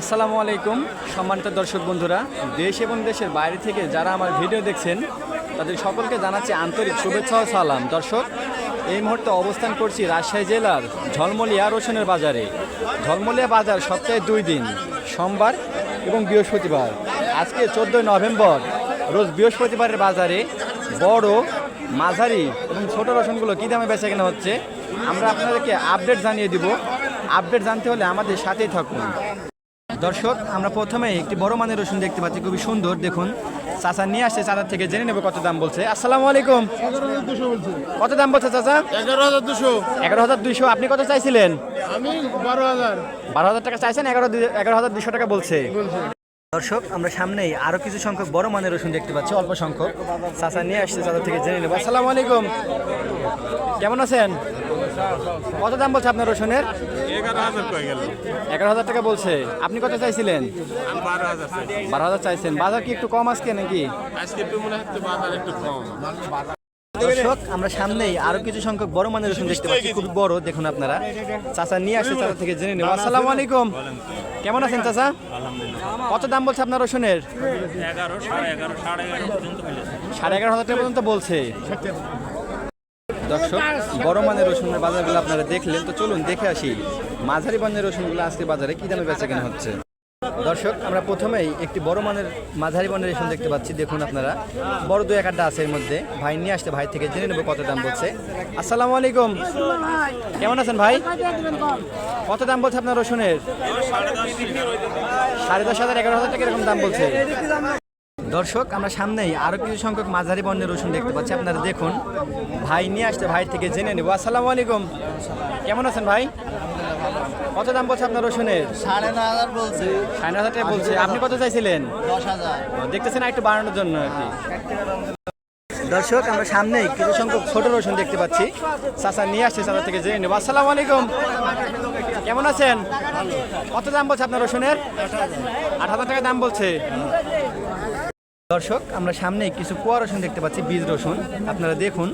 আসসালামু আলাইকুম, সম্মানিত দর্শক বন্ধুরা। দেশ এবং দেশের বাইরে থেকে যারা আমার ভিডিও দেখছেন, তাদের সকলকে জানাচ্ছি আন্তরিক শুভেচ্ছা ও সালাম। দর্শক, এই মুহূর্তে অবস্থান করছি রাজশাহী জেলার ঝলমলিয়া রসুনের বাজারে। ঝলমলিয়া বাজার সপ্তাহে দুই দিন, সোমবার এবং বৃহস্পতিবার। আজকে চোদ্দোই নভেম্বর, রোজ বৃহস্পতিবারের বাজারে বড়, মাঝারি এবং ছোট রসুনগুলো কী দামে বেচা কেনা হচ্ছে, আমরা আপনাদেরকে আপডেট জানিয়ে দিব। আপডেট জানতে হলে আমাদের সাথেই থাকুন। দর্শক আমরা প্রথমে একটি বড় মানের রসুন দেখতে পাচ্ছি খুবই সুন্দর। দেখুন চাচা নিয়ে আসছে চাচার থেকে জেনে নেব কত দাম বলছে। আসসালামু আলাইকুম। কত দাম বলছে চাচা? এগারো হাজার দুশো। এগারো হাজার দুইশো আপনি কত চাইছিলেন? আমি বারো হাজার। বারো হাজার টাকা চাইছেন এগারো এগারো হাজার দুশো টাকা বলছে। দর্শক আমরা সামনেই আরও কিছু সংখ্যক বড় মানের রসুন দেখতে পাচ্ছি অল্প সংখ্যক। চাচা নিয়ে আসছে চাচা থেকে জেনে নেব। আসসালামু আলাইকুম। কেমন আছেন? কত দাম বলছে আপনার রসুনের? এগারো হাজার টাকা বলছে। আপনি কত চাইছিলেন? বারো হাজার চাইছেন। বাজার কি একটু কম আজকে নাকি? দর্শক আমরা সামনেই আরও কিছু সংখ্যক বড় মানের রসুন দেখতে পাচ্ছি। খুব বড় দেখুন আপনারা। চাচা নিয়ে আসছে চাচা থেকে জেনে নেব। আসসালামু আলাইকুম। কেমন আছেন চাচা? কত দাম বলছে আপনার রসুনের? সাড়ে এগারো হাজার টাকা পর্যন্ত বলছে। দর্শক, বড় মানের রসুনের বাজারগুলো আপনারা দেখলেন। তো চলুন দেখে আসি, মাঝারি মানের রসুনগুলো আজকে বাজারে কি দামে বেচা কেনা হচ্ছে? দর্শক, আমরা প্রথমেই একটি বড় মানের, মাঝারি মানের রসুন দেখতে পাচ্ছি। দেখুন আপনারা, বড় দু এক আড্ডা আছে এর মধ্যে। ভাই নিয়ে আসতে, ভাই থেকে জেনে নেব কত দাম বলছে। আসসালামু আলাইকুম। কেমন আছেন ভাই? কত দাম বলছে আপনার রসুনের? সাড়ে দশ হাজার, এগারো হাজার টাকা এরকম দাম বলছে। দর্শক আমরা সামনেই আরও কিছু সংখ্যক মাঝারি বর্ণের রসুন দেখতে পাচ্ছি। আপনারা দেখুন ভাই নিয়ে আসতে ভাই থেকে জেনে নেব। আসসালামু আলাইকুম। কেমন আছেন ভাই? কত দাম বলছে আপনার রসুনের? সাড়ে ন হাজার বলছে। সাড়ে হাজার টাকা বলছে। আপনি কত চাইছিলেন? দশ হাজার। দেখতেছেন একটু বাড়ানোর জন্য আর কি। দর্শক আমরা সামনেই কিছু সংখ্যক ছোট রসুন দেখতে পাচ্ছি। চাচা নিয়ে আসছে চাচা থেকে জেনে নেব। আসসালামু আলাইকুম। কেমন আছেন? কত দাম বলছে আপনার রসুনের? আট হাজার টাকা দাম বলছে। দর্শক, আমরা সামনে কিছু কুয়া রসুন দেখতে পাচ্ছি, বীজ রসুন। আপনারা দেখুন।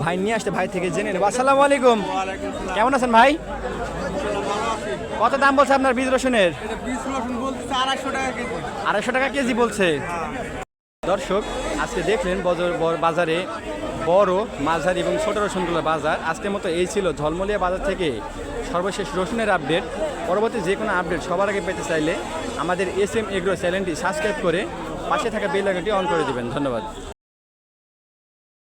ভাই নিয়ে আসতে ভাই থেকে জেনে নেব। আসসালামু আলাইকুম। কেমন আছেন ভাই? কত দাম বলছে আপনার বীজ রসুনের? আড়াইশো টাকা কেজি বলছে। দর্শক, আজকে দেখলেন বজর- বড় মাঝারি এবং ছোট রসুনগুলোর বাজার। আজকের মতো এই ছিল ঝলমলিয়া বাজার থেকে সর্বশেষ রসুনের আপডেট। পরবর্তী যে কোনো আপডেট সবার আগে পেতে চাইলে আমাদের এস এম এগ্রো চ্যানেলটি সাবস্ক্রাইব করে পাশে থাকা বেল আইকনটি অন করে দিবেন। ধন্যবাদ।